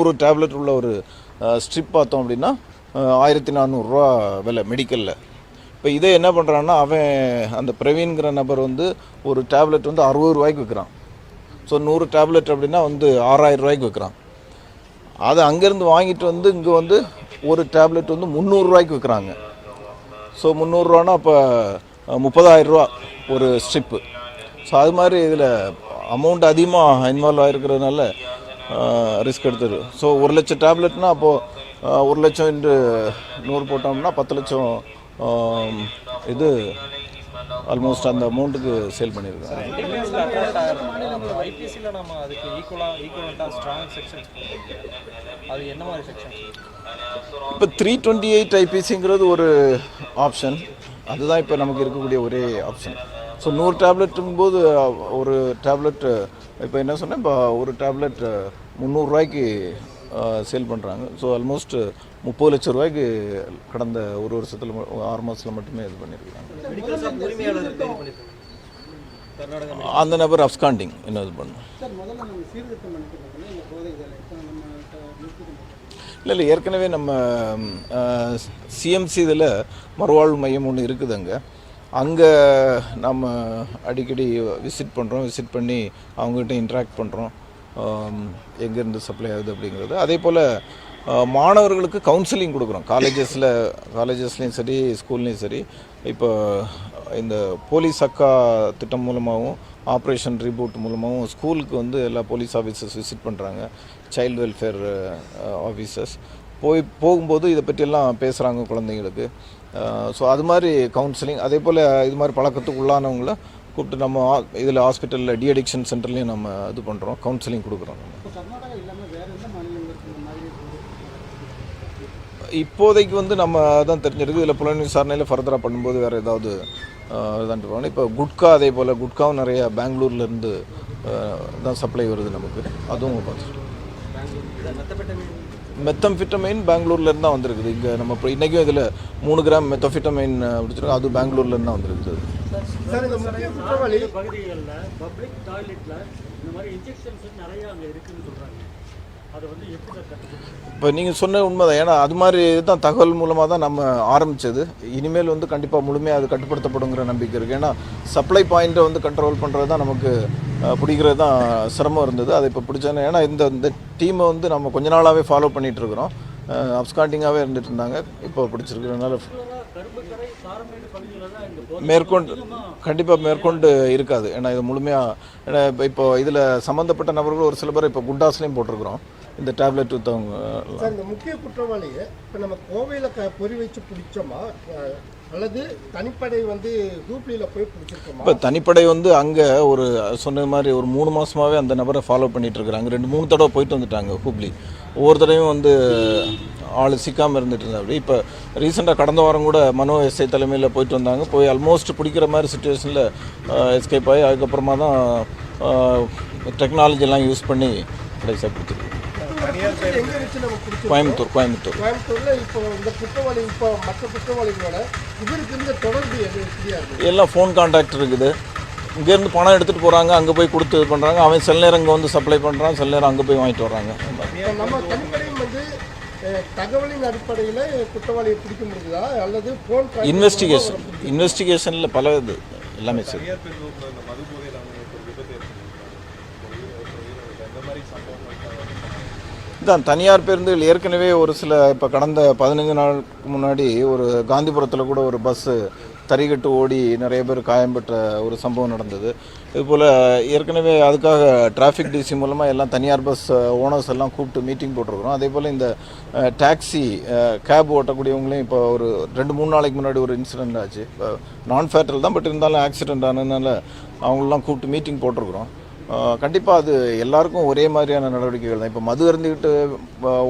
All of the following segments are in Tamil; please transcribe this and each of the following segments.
நூறு டேப்லெட் உள்ள ஒரு ஸ்ட்ரிப் பார்த்தோம் அப்படின்னா ஆயிரத்தி நானூறுரூவா விலை மெடிக்கலில். இப்போ இதே என்ன பண்ணுறான்னா அவன் அந்த பிரவீன்கிற நபர் வந்து ஒரு டேப்லெட் வந்து அறுபது ரூபாய்க்கு விற்கிறான் ஸோ நூறு டேப்லெட் அப்படின்னா வந்து ஆறாயிரம் ரூபாய்க்கு விற்கிறான் அதை அங்கேருந்து வாங்கிட்டு வந்து இங்கே வந்து ஒரு டேப்லெட் வந்து முந்நூறுரூவாய்க்கு விற்கிறாங்க ஸோ முந்நூறுரூவானா அப்போ முப்பதாயிரரூவா ஒரு ஸ்ட்ரிப்பு. ஸோ அது மாதிரி இதில் அமௌண்ட் அதிகமாக இன்வால்வ் ஆகிருக்கிறதுனால ரிஸ்க் எடுத்துரு. ஸோ ஒரு லட்சம் டேப்லெட்னா அப்போது ஒரு லட்சம் இன்று நூறு போட்டோம்னா பத்து லட்சம் இது ஆல்மோஸ்ட் அந்த அமௌண்ட்டுக்கு சேல் பண்ணியிருக்காங்க இப்போ த்ரீ டுவெண்ட்டி எயிட் ஐபிசிங்கிறது ஒரு ஆப்ஷன் அதுதான் இப்போ நமக்கு இருக்கக்கூடிய ஒரே ஆப்ஷன் ஸோ நூறு டேப்லெட்டுங்கும் போது ஒரு டேப்லெட் இப்போ என்ன சொன்னேன் இப்போ ஒரு டேப்லெட் முந்நூறுரூவாய்க்கு சேல் பண்ணுறாங்க ஸோ ஆல்மோஸ்ட் முப்பது லட்ச ரூபாய்க்கு கடந்த ஒரு வருஷத்தில் ஆறு மாதத்தில் மட்டுமே இது பண்ணியிருக்காங்க அந்த நபர் அப்ஸ்காண்டிங் என்ன இது பண்ணும் சார் முதல்ல நம்ம சீர்திருத்தம் பண்ணிக்கிறோம் இந்த போதை இதில் இப்போ நம்ம நிறுத்திக்கணும் இல்லை இல்லை ஏற்கனவே நம்ம சிஎம்சி இதில் மறுவாழ்வு மையம் ஒன்று இருக்குது அங்கே அங்கே நம்ம அடிக்கடி விசிட் பண்ணுறோம் விசிட் பண்ணி அவங்ககிட்ட இன்ட்ராக்ட் பண்ணுறோம் எங்கேருந்து சப்ளை ஆகுது அப்படிங்கிறது. அதே போல் மாணவர்களுக்கு கவுன்சிலிங் கொடுக்குறோம். காலேஜஸில் காலேஜஸ்லேயும் சரி ஸ்கூல்லேயும் சரி இப்போ இந்த போலீஸ் அக்கா திட்டம் மூலமாகவும் ஆப்ரேஷன் ரிபூட் மூலமாகவும் ஸ்கூலுக்கு வந்து எல்லா போலீஸ் ஆஃபீஸர்ஸ் விசிட் பண்ணுறாங்க சைல்டு வெல்ஃபேர் ஆஃபீஸர்ஸ் போய் போகும்போது இதை பற்றியெல்லாம் பேசுகிறாங்க குழந்தைங்களுக்கு. ஸோ அது மாதிரி கவுன்சிலிங் அதே போல் இது மாதிரி பழக்கத்துக்கு உள்ளானவங்கள கூப்பிட்டு நம்ம இதில் ஹாஸ்பிட்டலில் டி அடிக்ஷன் சென்டர்லேயும் நம்ம இது பண்ணுறோம் கவுன்சிலிங் கொடுக்குறோம் இப்போதைக்கு வந்து நம்ம தான் தெரிஞ்சிருக்கு. இதில் புலன் விசாரணையில் ஃபர்தராக பண்ணும்போது வேறு ஏதாவது இதான் இப்போ குட்கா அதே போல் குட்காவும் நிறைய பெங்களூர்லேருந்து தான் சப்ளை வருது நமக்கு. அதுவும் பார்த்துருக்கோம் மெத்தம்ஃபிட்டமைன் பெங்களூர்லேருந்து தான் வந்திருக்குது. இங்கே நம்ம இப்போ இன்றைக்கும் இதில் மூணு கிராம் மெத்தம்ஃபிட்டமைன் பிடிச்சிருக்கோம் அது பெங்களூர்லேருந்து தான் வந்திருக்குது. சார் இந்த முக்கிய குற்றவாளி பகுதிகளில் பப்ளிக் டாய்லெட்டில் இந்த மாதிரி இன்ஜெக்ஷன்ஸ் நிறைய அங்கே இருக்குன்னு சொல்கிறாங்க இப்போ நீங்கள் சொன்ன உண்மைதான். ஏன்னா அது மாதிரி தான் தகவல் மூலமாக தான் நம்ம ஆரம்பித்தது இனிமேல் வந்து கண்டிப்பாக முழுமையாக அது கட்டுப்படுத்தப்படுங்கிற நம்பிக்கை இருக்குது ஏன்னா சப்ளை பாயிண்ட்டை வந்து கண்ட்ரோல் பண்ணுறது தான் நமக்கு பிடிக்கிறது தான் சிரமம் இருந்தது. அதை இப்போ பிடிச்சோன்னு ஏன்னா இந்த இந்த டீமை வந்து நம்ம கொஞ்ச நாளாகவே ஃபாலோ பண்ணிகிட்டு இருக்கிறோம். அப்ஸ்காண்டிங்காகவே இருந்துட்டு இருந்தாங்க. இப்போ பிடிச்சிருக்கிறதுனால மேற்கொண்டு கண்டிப்பாக மேற்கொண்டு இருக்காது. ஏன்னா இது முழுமையாக ஏன்னா இப்போ இப்போ இதில் சம்மந்தப்பட்ட நபர்கள் ஒரு சில பேர் இப்போ குண்டாஸ்லேயும் போட்டிருக்கிறோம். இந்த டேப்லெட் விற்றவங்க சார் இந்த முக்கிய குற்றவாளியை இப்போ நம்ம கோவையில் க பொறி வச்சு பிடிச்சோமா? அல்லது தனிப்படை வந்து ஹூப்ளியில் போய் பிடிச்சிருக்கோமா? இப்போ தனிப்படை வந்து அங்கே ஒரு சொன்ன மாதிரி ஒரு மூணு மாதமாகவே அந்த நபரை ஃபாலோ பண்ணிட்டு இருக்கிறாங்க. ரெண்டு மூணு தடவை போயிட்டு வந்துட்டாங்க ஹூப்ளி. ஒவ்வொரு தடவையும் வந்து ஆள் சிக்காமல் இருந்துட்டு இருந்தாங்க இப்போ ரீசெண்டாக கடந்த வாரம் கூட மனோ எஸ்ஐ தலைமையில் போயிட்டு வந்தாங்க. போய் ஆல்மோஸ்ட் பிடிக்கிற மாதிரி சுச்சுவேஷனில் எஸ்கேப் ஆகி அதுக்கப்புறமா தான் டெக்னாலஜிலாம் யூஸ் பண்ணி கடைசியாக பிடிச்சிருக்கு. எங்கே வச்சு நம்ம பிடிச்சோம் கோயம்புத்தூர் கோயம்புத்தூர். கோயம்புத்தூர்ல இப்போ இந்த குற்றவாளி இப்போ மற்ற குற்றவாளிகளோட இவருக்கு இருந்த தொடர்பு எல்லாம் ஃபோன் கான்டாக்ட் இருக்குது. இங்கேருந்து பணம் எடுத்துகிட்டு போகிறாங்க அங்கே போய் கொடுத்து இது பண்ணுறாங்க அவன் சில நேரம் இங்கே வந்து சப்ளை பண்ணுறான் சில நேரம் அங்கே போய் வாங்கிட்டு வர்றாங்க. நம்ம தனிப்படையும் வந்து தகவலின் அடிப்படையில் குற்றவாளியை பிடிக்க முடியுதா அல்லது ஃபோன் இன்வெஸ்டிகேஷன் இன்வெஸ்டிகேஷனில் பல இது எல்லாமே சரி. தான் தனியார் பேருந்துகள் ஏற்கனவே ஒரு சில இப்போ கடந்த பதினஞ்சு நாளுக்கு முன்னாடி ஒரு காந்திபுரத்தில் கூட ஒரு பஸ்ஸு தறிகட்டு ஓடி நிறைய பேர் காயம்பட்ட ஒரு சம்பவம் நடந்தது. இதுபோல் ஏற்கனவே அதுக்காக டிராஃபிக் டிசி மூலமாக எல்லாம் தனியார் பஸ் ஓனர்ஸ் எல்லாம் கூப்பிட்டு மீட்டிங் போட்டிருக்கிறோம். அதே போல் இந்த டாக்ஸி கேப் ஓட்டக்கூடியவங்களையும் இப்போ ஒரு ரெண்டு மூணு நாளைக்கு முன்னாடி ஒரு இன்சிடென்ட் ஆச்சு. இப்போ நான் ஃபேட்டல் தான் பட் இருந்தாலும் ஆக்சிடென்ட் ஆனதுனால அவங்களெலாம் கூப்பிட்டு மீட்டிங் போட்டிருக்கிறோம். கண்டிப்பாக அது எல்லாருக்கும் ஒரே மாதிரியான நடவடிக்கைகள் தான். இப்போ மது அருந்திக்கிட்டு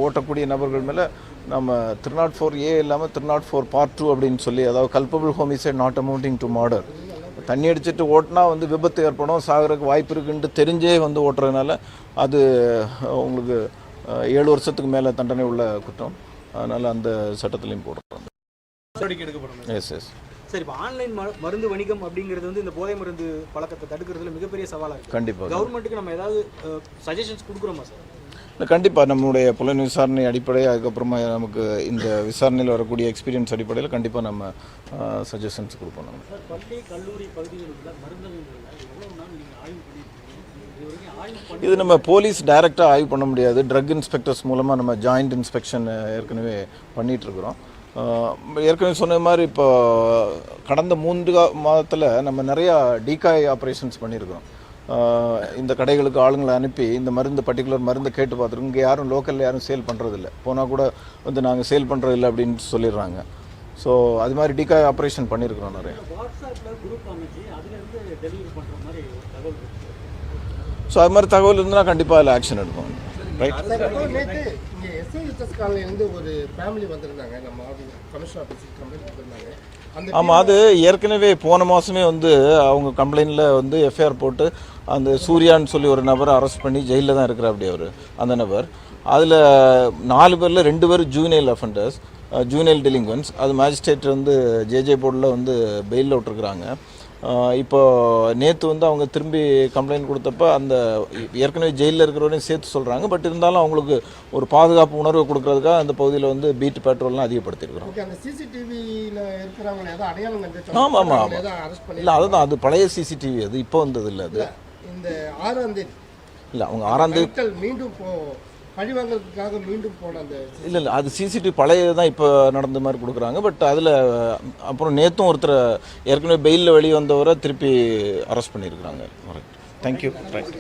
ஓட்டக்கூடிய நபர்கள் மேலே நம்ம த்ரீ நாட் ஃபோர் ஏ இல்லாமல் three not four part two அப்படின்னு சொல்லி அதாவது culpable homicide not amounting to murder தண்ணி அடிச்சிட்டு ஓட்டினா வந்து விபத்து ஏற்படும் சாகிறதுக்கு வாய்ப்பு இருக்குன்ட்டு தெரிஞ்சே வந்து ஓட்டுறதுனால அது உங்களுக்கு ஏழு வருஷத்துக்கு மேலே தண்டனை உள்ள குற்றம். அதனால் அந்த சட்டத்துலேயும் போடுறோம் எஸ் எஸ் சரி இப்போ ஆன்லைன் மருந்து வணிகம் அப்படிங்கிறது வந்து இந்த போதை மருந்து பழக்கத்தை தடுக்கிறதுல மிகப்பெரிய சவாலாக இருக்கு. கண்டிப்பாக கவர்மெண்ட்டுக்கு நம்ம ஏதாவது சஜஷன்ஸ் கொடுக்குறோமா சார் இல்லை கண்டிப்பாக நம்மளுடைய புலன் விசாரணை அடிப்படை அதுக்கப்புறமா நமக்கு இந்த விசாரணையில் வரக்கூடிய எக்ஸ்பீரியன்ஸ் அடிப்படையில் கண்டிப்பாக நம்ம சஜஷன்ஸ் கொடுப்போம் நம்ம. பள்ளி கல்லூரி பகுதிகளில் மருந்தகங்களில் இது நம்ம போலீஸ் டைரெக்டாக ஆய்வு பண்ண முடியாது. ட்ரக் இன்ஸ்பெக்டர்ஸ் மூலமாக நம்ம ஜாயிண்ட் இன்ஸ்பெக்ஷன் ஏற்கனவே ஆஹ் ஏற்கனவே சொன்ன மாதிரி இப்போ கடந்த மூன்று மாதத்தில் நம்ம நிறையா டிகாய் ஆப்ரேஷன்ஸ் பண்ணியிருக்கிறோம். இந்த கடைகளுக்கு ஆளுங்களை அனுப்பி இந்த மருந்து பர்டிகுலர் மருந்தை கேட்டு பார்த்துருக்கோம். இங்கே யாரும் லோக்கலில் யாரும் சேல் பண்ணுறதில்ல போனால் கூட வந்து நாங்கள் சேல் பண்ணுறதில்ல அப்படின்னு சொல்லிடுறாங்க. ஸோ அது மாதிரி டிகாய் ஆப்ரேஷன் பண்ணியிருக்கிறோம் நிறைய. ஸோ அது மாதிரி தகவல் இருந்ததுன்னா கண்டிப்பாக அதில் ஆக்ஷன் எடுப்போம். நேற்று இங்கே எஸ்ஐஹெச்எஸ் காலனிலேருந்து ஒரு ஃபேமிலி வந்திருந்தாங்க. நம்ம கமிஷனர் ஆஃபீஸுக்கு கம்ப்ளைண்ட் கொடுத்துருந்தாங்க. அந்த ஆமாம் அது ஏற்கனவே போன மாதமே வந்து அவங்க கம்ப்ளைண்ட்டில் வந்து எஃப்ஐஆர் போட்டு அந்த சூர்யான்னு சொல்லி ஒரு நபரை அரெஸ்ட் பண்ணி ஜெயிலில் தான் இருக்கிற அப்படி அவர். அந்த நபர். அதில் நாலு பேரில் ரெண்டு பேர் ஜூனியல் அஃபெண்டர்ஸ் ஜூனியல் டெலிங்கன்ஸ் அது மேஜிஸ்ட்ரேட் வந்து ஜேஜே போர்டில் வந்து பெயிலில் விட்டுருக்குறாங்க இப்போ நேற்று வந்து அவங்க திரும்பி கம்ப்ளைண்ட் கொடுத்தப்ப அந்த ஏற்கனவே ஜெயிலில் இருக்கிறவரையும் சேர்த்து சொல்கிறாங்க பட் இருந்தாலும் அவங்களுக்கு ஒரு பாதுகாப்பு உணர்வு கொடுக்கறதுக்காக அந்த பகுதியில் வந்து பீட் பேட்ரோல்லாம் அதிகப்படுத்தியிருக்கிறோம். ஆமாம் ஆமாம் ஆமாம் இல்லை அதுதான். அது பழைய சிசிடிவி அது. இப்போ வந்தது இல்லை அது. இந்த ஆறாம் தேதி. இல்லை அவங்க ஆறாம் தேதி மீண்டும் பழிவாங்கிறதுக்காக மீண்டும் போன அந்த இல்லை இல்லை அது சிசிடிவி பழைய தான் இப்போ நடந்த மாதிரி கொடுக்குறாங்க. பட் அதில் அப்புறம் நேற்றும் ஒருத்தர் ஏற்கனவே பெயிலில் வெளியே வந்தவரை திருப்பி அரெஸ்ட் பண்ணியிருக்கிறாங்க. Thank you right